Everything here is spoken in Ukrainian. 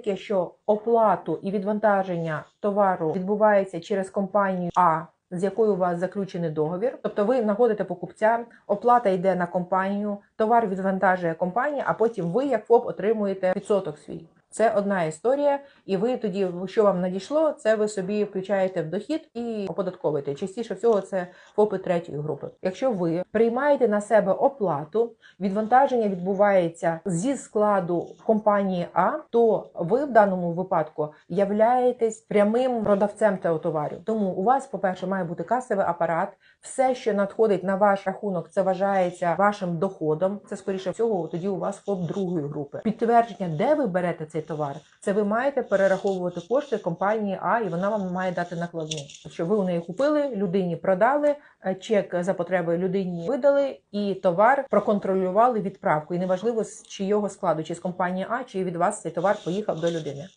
Таке, що оплату і відвантаження товару відбувається через компанію А. З якою у вас заключений договір, тобто ви знаходите покупця, оплата йде на компанію, товар відвантажує компанія, а потім ви, як ФОП, отримуєте відсоток свій. Це одна історія, і ви тоді, що вам надійшло, це ви собі включаєте в дохід і оподатковуєте. Частіше всього це ФОПи третьої групи. Якщо ви приймаєте на себе оплату, відвантаження відбувається зі складу компанії А, то ви в даному випадку являєтесь прямим продавцем цього товару. Тому у вас, по-перше, має бути касовий апарат. Все, що надходить на ваш рахунок, це вважається вашим доходом. Це скоріше всього, тоді у вас ФОП другої групи. Підтвердження, де ви берете цей товар, це ви маєте перераховувати кошти компанії А, і вона вам має дати накладну. Що ви у неї купили, людині продали, е, чек за потреби людині видали, і товар проконтролювали відправку. І неважливо з чийого складу, чи з компанії А, чи від вас цей товар поїхав до людини.